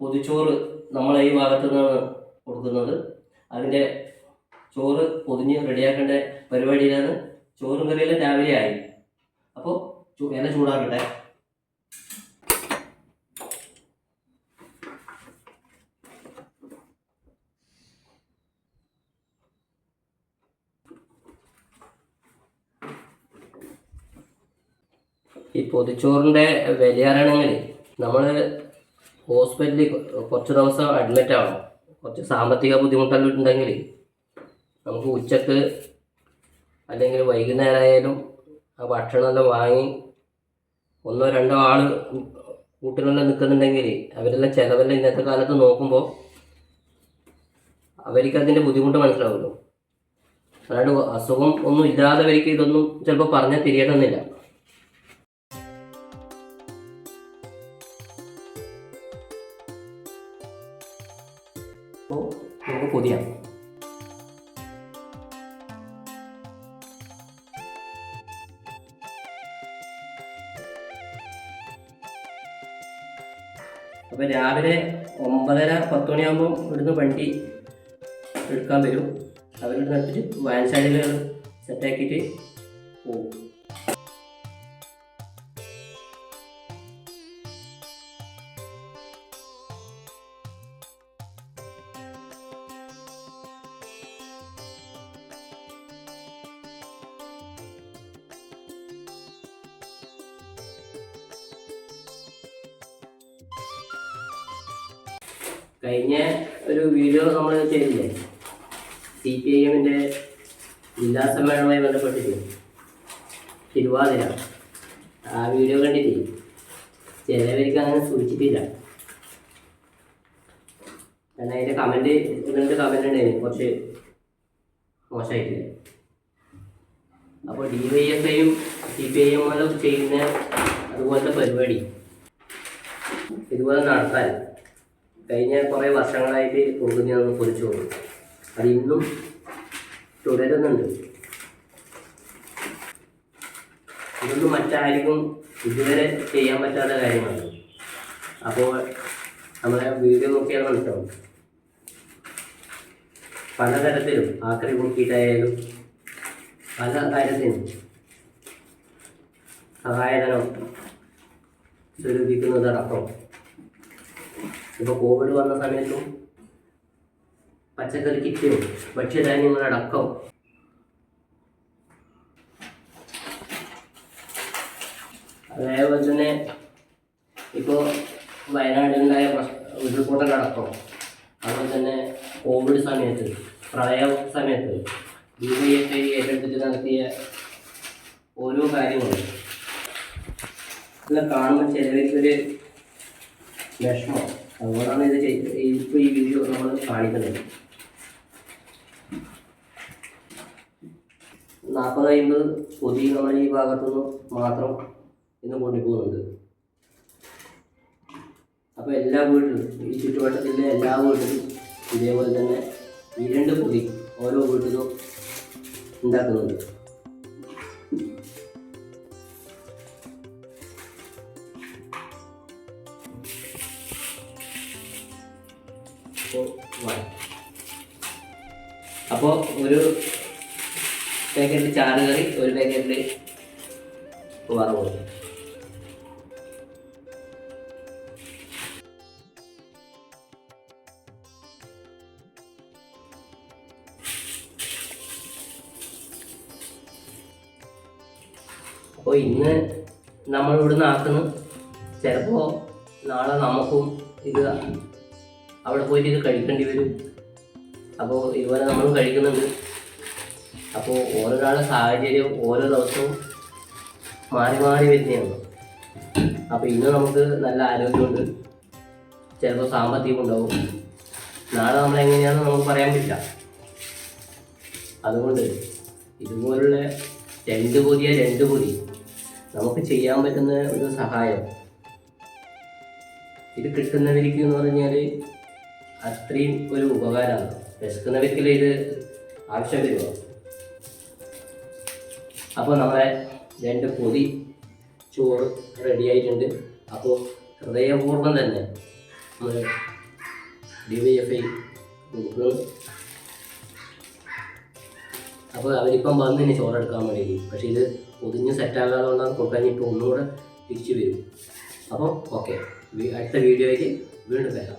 പൊതിച്ചോറ് നമ്മളെ ഈ ഭാഗത്തു നിന്നാണ് കൊടുക്കുന്നത്. അതിന്റെ ചോറ് പൊതിഞ്ഞ് റെഡിയാക്കേണ്ട പരിപാടിയിലാണ്. ചോറും കറിയെല്ലാം രാവിലെ ആയി. അപ്പോൾ ഇല ചൂടാക്കട്ടെ. ഈ പൊതിച്ചോറിന്റെ വില അറിയണമെങ്കിൽ നമ്മൾ ഹോസ്പിറ്റലിൽ കുറച്ച് ദിവസം അഡ്മിറ്റ് ആവണം. കുറച്ച് സാമ്പത്തിക ബുദ്ധിമുട്ടെല്ലാം ഉണ്ടെങ്കിൽ നമുക്ക് ഉച്ചയ്ക്ക് അല്ലെങ്കിൽ വൈകുന്നേരം ആയാലും ആ ഭക്ഷണമെല്ലാം വാങ്ങി ഒന്നോ രണ്ടോ ആൾ കൂട്ടിനെല്ലാം നിൽക്കുന്നുണ്ടെങ്കിൽ അവരെല്ലാം ചിലവെല്ലാം ഇന്നത്തെ കാലത്ത് നോക്കുമ്പോൾ അവർക്ക് അതിന്റെ ബുദ്ധിമുട്ട് മനസ്സിലാവുമല്ലോ. അതായത് അസുഖം ഒന്നും ഇല്ലാതെ ഇല്ലാത്തവർക്ക് ഇതൊന്നും ചിലപ്പോൾ പറഞ്ഞാൽ തിരിയണമെന്നില്ല അപ്പോൾ നമുക്ക് പൊതിയാം അപ്പോൾ രാവിലെ ഒമ്പതര പത്ത് മണിയാകുമ്പോൾ ഇവിടുന്ന് വണ്ടി എടുക്കാൻ വരും. അവരുടെ നിർത്തിട്ട് വാൻ സൈഡിൽ സെറ്റാക്കിയിട്ട് പോകും കഴിഞ്ഞ ഒരു വീഡിയോ നമ്മൾ ചെയ്തില്ലേ? സി പി ഐ എമ്മിന്റെ ജില്ലാ സമ്മേളനവുമായി ബന്ധപ്പെട്ടിട്ട്. തിരുവാതിര. ആ വീഡിയോ കണ്ടിട്ട് ചിലവർക്ക് അങ്ങനെ സൂചിച്ചിട്ടില്ല. കാരണം അതിന്റെ കമന്റ് രണ്ട് കമന്റ് ഉണ്ടായിരുന്നു കുറച്ച് മോശമായിട്ടില്ല? അപ്പോൾ ഡി വൈ എഫ് ഐയും സി പി ഐ എമ്മുകളും ചെയ്യുന്ന അതുപോലത്തെ പരിപാടി. ഇതുപോലെ നടത്താൻ. കഴിഞ്ഞ കുറേ വർഷങ്ങളായിട്ട് കൊടുക്കുന്നതെന്ന് പൊളിച്ചു പോകും അത് ഇന്നും തുടരുന്നുണ്ട്. ഇതൊന്നും മറ്റാർക്കും ഇതുവരെ ചെയ്യാൻ പറ്റാത്ത കാര്യമാണ്. അപ്പോൾ നമ്മളെ വീഡിയോ നോക്കിയാൽ മനസ്സിലാവും. പലതരത്തിലും ആക്രി മുക്കിയിട്ടായാലും പല കാര്യത്തിനും സഹായധനം സ്വരൂപിക്കുന്നതടക്കം ഇപ്പോൾ കോവിഡ് വന്ന സമയത്തും പച്ചക്കറി കിറ്റും ഭക്ഷ്യധാന്യങ്ങളടക്കം അതേപോലെ തന്നെ ഇപ്പോൾ വയനാടിലുണ്ടായ ഉരുൾപൊട്ടലടക്കം അതുപോലെ തന്നെ കോവിഡ് സമയത്ത് പ്രളയ സമയത്ത് ഡി വൈ എഫ് ഐ ഏറ്റെടുത്തിട്ട് നടത്തിയ ഓരോ കാര്യങ്ങളും. ഇതെല്ലാം കാണുമ്പോൾ ചിലവർക്കൊരു വിഷമം. അതുകൊണ്ടാണ് ഇത് ഇപ്പോൾ ഈ വീഡിയോ നമ്മൾ കാണിക്കുന്നത്. നാൽപ്പത് അമ്പത് പൊതി നമ്മൾ ഈ ഭാഗത്തുനിന്ന് മാത്രം ഇന്ന് കൊണ്ടുപോകുന്നുണ്ട്. അപ്പോൾ എല്ലാ വീട്ടിലും ഈ ചുറ്റുവട്ടത്തിലെ എല്ലാ വീട്ടിലും ഇതേപോലെ തന്നെ ഈ രണ്ട് പൊതി ഓരോ വീട്ടിലും ഉണ്ടാക്കുന്നുണ്ട്. അപ്പോൾ ഒരു പാക്കറ്റിൽ ചാറ് കറി ഒരു പാക്കറ്റിൽ വറവ് അപ്പോൾ ഇന്ന് നമ്മൾ ഇവിടുന്ന് ആക്കുന്നു. ചിലപ്പോൾ നാളെ നമുക്കും ഇത് അവിടെ പോയിട്ട് ഇത് കഴിക്കേണ്ടി വരും. അപ്പോൾ ഇതുപോലെ നമ്മൾ കഴിക്കുന്നുണ്ട്. അപ്പോൾ ഓരോരാളുടെ സാഹചര്യം ഓരോ ദിവസവും മാറി മാറി വരുന്നതാണ്. അപ്പോൾ ഇന്ന് നമുക്ക് നല്ല ആരോഗ്യമുണ്ട്. ചിലപ്പോൾ സാമ്പത്തികം ഉണ്ടാവും. നാളെ നമ്മൾ എങ്ങനെയാണെന്ന് നമുക്ക് പറയാൻ പറ്റില്ല. അതുകൊണ്ട് ഇതുപോലുള്ള രണ്ട് പൊതിയ രണ്ട് പൊതി നമുക്ക് ചെയ്യാൻ പറ്റുന്ന ഒരു സഹായം. ഇത് കിട്ടുന്നവർക്ക് എന്ന് പറഞ്ഞാൽ അത്രയും ഒരു ഉപകാരമാണ്. വിശക്കുന്നവർക്കില്ല ഇത് ആവശ്യം വരുമോ? അപ്പോൾ നമ്മളെ രണ്ട് പൊതി ചോറ് റെഡി ആയിട്ടുണ്ട്. അപ്പോൾ ഹൃദയപൂർവം തന്നെ നമ്മൾ ഡി വൈ എഫ് ഐ കൊടുക്കുന്നു. അപ്പോൾ അവരിപ്പം വന്ന് ഇനി ചോറെടുക്കാൻ വേണ്ടി പക്ഷേ ഇത് പൊതിഞ്ഞ് സെറ്റാകാതെ കൊണ്ടാണ് കൊടുക്കാൻ ഇപ്പോൾ ഒന്നുകൂടെ തിരിച്ചു വരും. അപ്പോൾ ഓക്കെ അടുത്ത വീഡിയോയ്ക്ക് വീണ്ടും വരാം.